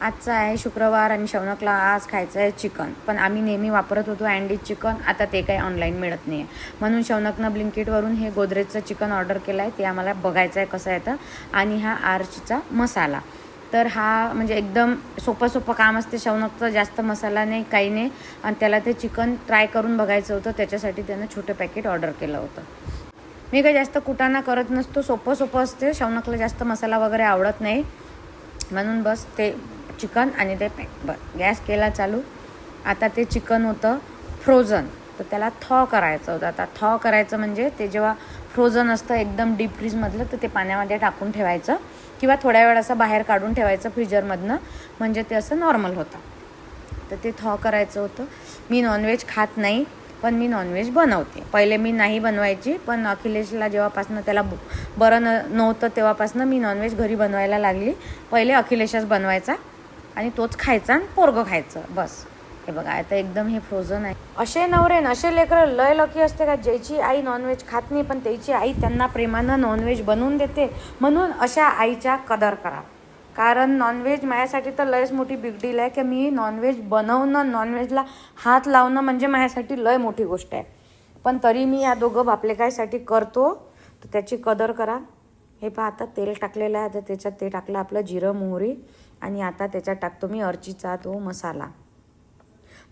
आजचा आहे शुक्रवार आणि शौनकला आज खायचं आहे चिकन. पण आम्ही नेहमी वापरत होतो अँडीज चिकन आता ते काही ऑनलाईन मिळत नाही आहे म्हणून शौनकनं ब्लिंकिटवरून हे गोदरेजचं चिकन ऑर्डर केलं आहे ते आम्हाला बघायचं आहे कसं येतं आणि हा आर्चचा मसाला. तर हा म्हणजे एकदम सोपं सोपं काम असते शौनकचं जास्त मसाला नाही काही नाही. आणि त्याला ते चिकन ट्राय करून बघायचं होतं त्याच्यासाठी त्यानं छोटं पॅकेट ऑर्डर केलं होतं. मी काही जास्त कुटाणा करत नसतो सोपं सोपं असते. शौनकला जास्त मसाला वगैरे आवडत नाही. म्हणून बस ते चिकन आणि ते पॅक बरं गॅस केला चालू. आता ते चिकन होतं फ्रोझन. तर त्याला थॉ करायचं होतं. आता थॉ करायचं म्हणजे ते जेव्हा फ्रोझन असतं एकदम डीप फ्रीजमधलं तर ते पाण्यामध्ये टाकून ठेवायचं किंवा थोड्या वेळ असं बाहेर काढून ठेवायचं फ्रीजरमधनं. म्हणजे ते असं नॉर्मल होतं. तर ते थॉ करायचं होतं. मी नॉनव्हेज खात नाही पण मी नॉनव्हेज बनवते. पहिले मी नाही बनवायची पण अखिलेशला जेव्हापासनं त्याला बरं न नव्हतं तेव्हापासनं मी नॉनव्हेज घरी बनवायला लागली. पहिले अखिलेशच बनवायचा. आणि तोच खायचा आणि पोरगं खायचं. बस. हे बघा आता एकदम हे फ्रोझन आहे. असे नवरे न असे लेकरं लय लकी असते का? ज्याची आई नॉनव्हेज खात नाही पण त्याची आई त्यांना प्रेमानं नॉनव्हेज बनवून देते. म्हणून अशा आईच्या कदर करा. कारण नॉनव्हेज माझ्यासाठी तर लयच मोठी बिग डील आहे की मी नॉनव्हेज बनवणं नॉनव्हेजला हात लावणं म्हणजे माझ्यासाठी लय मोठी गोष्ट आहे. पण तरी मी या दोघं बापलेकायसाठी करतो तर त्याची कदर करा. हे पहा आता तेल टाकलेलं आहे तर त्याच्यात ते टाकलं आपलं जिरं मोहरी आणि आता त्याच्यात टाकतो मी अर्चीचा तो मसाला.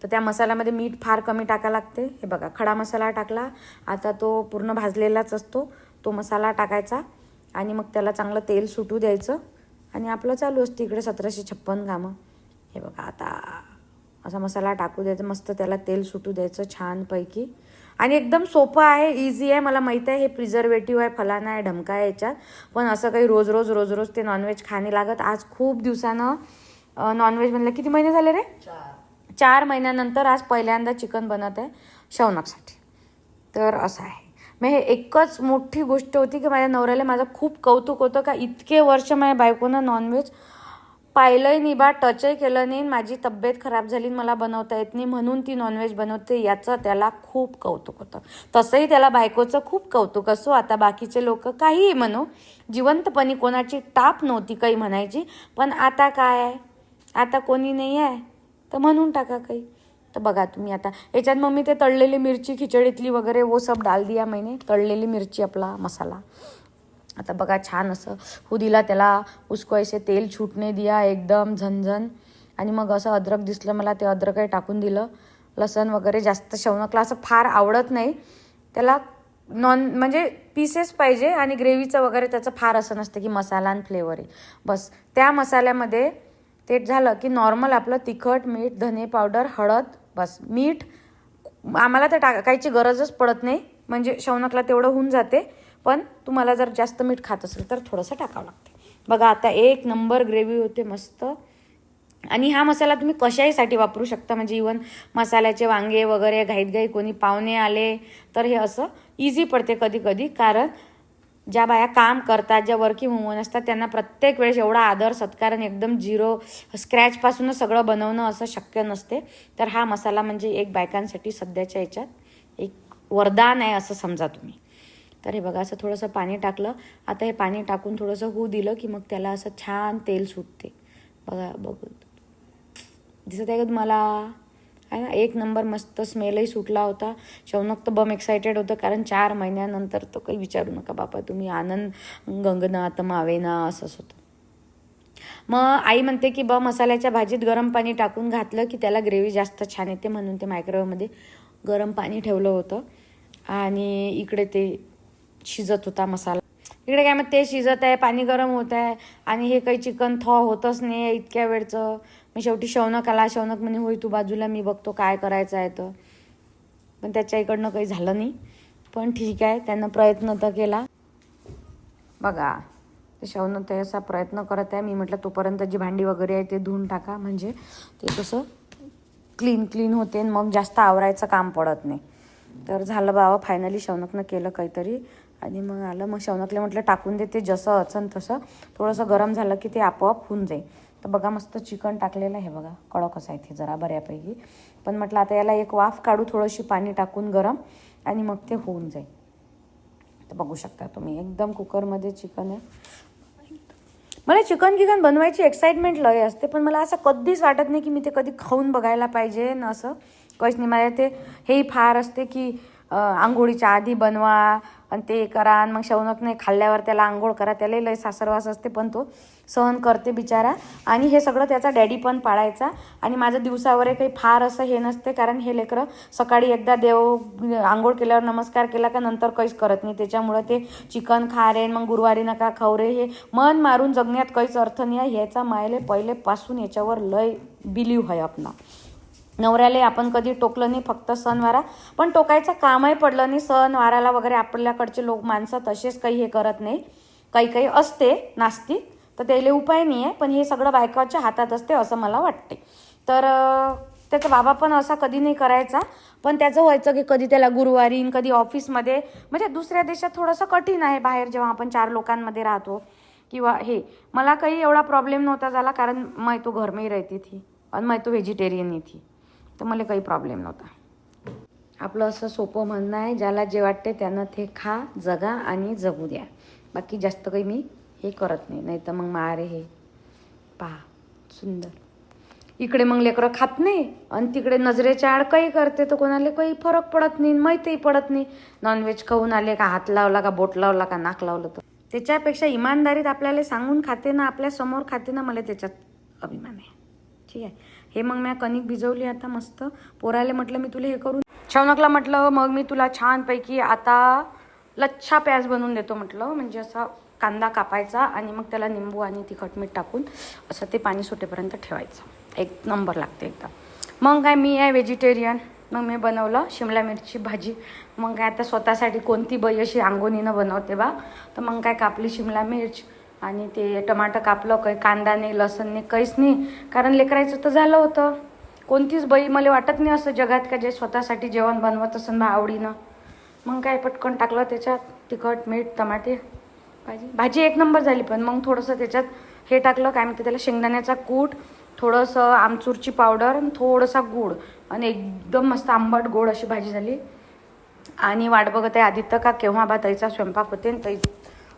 तर त्या मसाल्यामध्ये मीठ फार कमी टाकायला लागते. हे बघा खडा मसाला टाकला आता तो पूर्ण भाजलेलाच असतो तो मसाला टाकायचा आणि मग त्याला चांगलं तेल सुटू द्यायचं आणि आपलं चालू असतं. इकडे सतराशे छप्पन कामं हे बघा आता असा मसाला टाकू द्यायचा मस्त त्याला तेल सुटू द्यायचं छानपैकी. आणि एकदम सोपं आहे इझी आहे. मला माहीत आहे हे प्रिझर्वेटिव्ह आहे फलाना आहे ढमका आहे याच्यात. पण असं काही रोज रोज रोज रोज ते नॉनव्हेज खाणे लागत. आज खूप दिवसानं नॉनव्हेज बनलं. किती महिने झाले रे? चार. महिन्यानंतर आज पहिल्यांदा चिकन बनत आहे शौनकसाठी तर असं आहे. मग हे एकच मोठी गोष्ट होती की माझ्या नवऱ्याला माझं खूप कौतुक होतं का इतके वर्ष माझ्या बायकोनं नॉनव्हेज पाहिलंही नाही बा टचही केलं नाही माझी तब्येत खराब झाली मला बनवता येत नाही म्हणून ती नॉनव्हेज बनवते याचं त्याला खूप कौतुक होतं. तसंही त्याला बायकोचं खूप कौतुक असो आता बाकीचे लोक काहीही म्हणू जिवंतपणी कोणाची टाप नव्हती काही म्हणायची पण आता काय आहे? आता कोणी नाही आहे? तर म्हणून टाका काही. तर बघा तुम्ही आता याच्यात मग मी ते तळलेली मिरची खिचडीतली वगैरे वो सब डाल दिया मैंने तळलेली मिरची आपला मसाला. आता बघा छान असं. हुदीला दिला त्याला उसको ऐसे तेल छूटने दिया एकदम झनझन आणि मग असं अद्रक दिसलं मला ते अद्रकही टाकून दिलं. लसण वगैरे जास्त शौनकला असं फार आवडत नाही. त्याला नॉन म्हणजे पीसेस पाहिजे आणि ग्रेव्हीचं वगैरे त्याचं फार असं नसतं की मसाला आणि फ्लेवर आहे. बस त्या मसाल्यामध्ये ते झालं की नॉर्मल आपलं तिखट मीठ धने पावडर हळद बस. मीठ आम्हाला तर टाकायची गरजच पडत नाही. म्हणजे शौनकला तेवढं होऊन जाते. पण तुम्हाला जर जास्त मीठ खात असेल तर थोडंसं टाकावं लागते. बघा आता एक नंबर ग्रेव्ही होते मस्त. आणि हा मसाला तुम्ही कशाहीसाठी वापरू शकता? म्हणजे इवन मसाल्याचे वांगे वगैरे घाईत घाई कोणी पाहुणे आले तर हे असं इझी पडते कधी कधी कारण ज्या बाया काम करतात ज्या वर्किंग वुमन असतात त्यांना प्रत्येक वेळेस एवढा आदर सत्कार आणि एकदम झिरो स्क्रॅचपासूनच सगळं बनवणं असं शक्य नसते. तर हा मसाला म्हणजे एक बायकांसाठी सध्याच्या याच्यात एक वरदान आहे असं समजा तुम्ही. तर हे बघा असं थोडंसं पाणी टाकलं. आता हे पाणी टाकून थोडंसं होऊ दिलं की मग त्याला असं छान तेल सुटते. बघा बघू. दिसत आहे का तुम्हाला? आहे ना एक नंबर मस्त स्मेलही सुटला होता. शौनक तर बम एक्सायटेड होतं कारण चार महिन्यानंतर तो काही विचारू नका बापा तुम्ही आनंद गंगनाथ मावेना असंच होतं. मग आई म्हणते की ब मसाल्याच्या भाजीत गरम पाणी टाकून घातलं की त्याला ग्रेव्ही जास्त छान येते म्हणून ते मायक्रोवेवमध्ये गरम पाणी ठेवलं होतं. आणि इकडे ते शिजत होता मसाला. इकडे काय मग ते शिजत आहे पाणी गरम होत आहे आणि हे काही चिकन थॉ होतच नाही आहे इतक्या वेळचं. मी शेवटी शौनक आला शौनक म्हणे होई तू बाजूला मी बघतो काय करायचं आहे तर. पण त्याच्या इकडनं काही झालं नाही. पण ठीक आहे त्यानं प्रयत्न तर केला. बघा ते शौनक ते असा प्रयत्न करत आहे. मी म्हटलं तोपर्यंत जी भांडी वगैरे आहे ते धुवून टाका. म्हणजे ते कसं क्लीन क्लीन होते आणि मग जास्त आवरायचं काम पडत नाही. तर झालं बाबा फायनली शौनकनं केलं काहीतरी. आणि मग आलं मग शौनकले म्हटलं टाकून देते जसं असन तसं. थोडंसं गरम झालं की ते आपोआप होऊन जाईल. तर बघा मस्त चिकन टाकलेलं आहे बघा. कडकच आहे ते जरा बऱ्यापैकी. पण म्हटलं आता याला एक वाफ काढू थोडीशी पाणी टाकून गरम आणि मग ते होऊन जाईल. तर बघू शकता तुम्ही एकदम कुकरमध्ये चिकन आहे. मला चिकन गिकन बनवायची एक्साइटमेंट लय असते पण मला असं कधीच वाटत नाही की मी ते कधी खाऊन बघायला पाहिजे न असं. काहीच नाही मला ते हेही फार असते की आंघोळीच्या आधी बनवा आणि ते करा आणि मग शौनकने खाल्ल्यावर त्याला आंघोळ करा. त्यालाही लय सासरवास असते पण तो सहन करते बिचारा. आणि हे सगळं त्याचा डॅडी पण पाळायचा. आणि माझं दिवसावर काही फार असं हे नसते कारण हे लेकरं सकाळी एकदा देव आंघोळ केल्यावर नमस्कार केला का नंतर काहीच करत नाही. त्याच्यामुळं ते चिकन खा रे मग गुरुवारी नका खाऊ रे. हे मन मारून जगण्यात काहीच अर्थ नाही आहे. ह्याचा मायले पहिलेपासून याच्यावर लय बिलीव आहे आपला. नवऱ्याला आपण कधी टोकलं नाही फक्त सणवारा. पण टोकायचं कामही पडलं नाही सणवाराला वगैरे आपल्याकडचे लोक माणसं तसेच काही हे करत नाही. काही काही असते नास्तिक. तर त्याला उपाय नाही आहे पण हे सगळं बायकाच्या हातात असते असं मला वाटते. तर त्याचा बाबा पण असा कधी नाही करायचा. पण त्याचं व्हायचं की कधी त्याला गुरुवारी कधी ऑफिसमध्ये. म्हणजे दुसऱ्या देशात थोडंसं कठीण आहे बाहेर जेव्हा आपण चार लोकांमध्ये राहतो. किंवा हे मला काही एवढा प्रॉब्लेम नव्हता झाला कारण मै तो घरमेही राहते थी आणि मै तो व्हेजिटेरियन येते तर मला काही प्रॉब्लेम नव्हता. आपलं असं सोपं म्हणणं आहे ज्याला जे वाटते त्यानं ते खा जगा आणि जगू द्या. बाकी जास्त काही मी हे करत नाही नाही तर मग मारे हे. पहा सुंदर. इकडे मग लेकरं खात नाही आणि तिकडे नजरेच्या आड काही करते तर कोणाला काही फरक पडत नाही माहितीही पडत नाही. नॉनव्हेज खाऊन आले का हात लावला का बोट लावला का नाक लावलं तर. त्याच्यापेक्षा इमानदारीत आपल्याला सांगून खाते ना आपल्यासमोर खाते ना मला त्याच्यात अभिमान आहे. ठीक आहे. हे मग मी कणिक भिजवली आता मस्त. पोरायला म्हटलं मी तुला हे करून छवनकला म्हटलं मग मी तुला छानपैकी आता लच्छा प्याज बनवून देतो म्हटलं. म्हणजे असा कांदा कापायचा आणि मग त्याला निंबू आणि तिखट मीठ टाकून असं ते पाणी सुटेपर्यंत ठेवायचं. एक नंबर लागते एकदा. मग काय मी आहे व्हेजिटेरियन मग मी बनवलं शिमला मिरची भाजी. मग काय आता स्वतःसाठी कोणती बाई अशी अंगोनीनं बनवते बा. तर मग काय कापली शिमला मिर्च. आणि ते टमाटर कापलं काही कांदा नाही लसण नाही काहीच नाही. कारण लेकरायचं तर झालं होतं. कोणतीच बाई मला वाटत नाही असं जगात का जे स्वतःसाठी जेवण बनवत असं बा आवडीनं. मग काय पटकन टाकलं त्याच्यात? तिखट मीठ टमाटे. भाजी? भाजी एक नंबर झाली पण मग थोडंसं त्याच्यात हे टाकलं काय म्हणते त्याला? शेंगदाण्याचा कूट थोडंसं आमचूरची पावडर आणि थोडंसा गूळ. आणि एकदम मस्त आंबट गोड अशी भाजी झाली. आणि वाट बघत आहे आदित्य का केव्हा बा ताईचा स्वयंपाक होते आणि ताई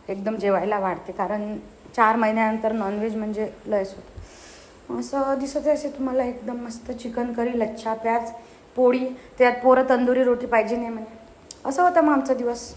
एकदम जेवायला वाढते कारण चार महिन्यानंतर नॉनव्हेज म्हणजे लयच होतं. असं दिसत आहे असे तुम्हाला एकदम मस्त चिकन करी लच्छा प्याज पोळी त्यात पोरं तंदुरी रोटी पाहिजे नाही म्हणे. असं होतं मग आमचा दिवस.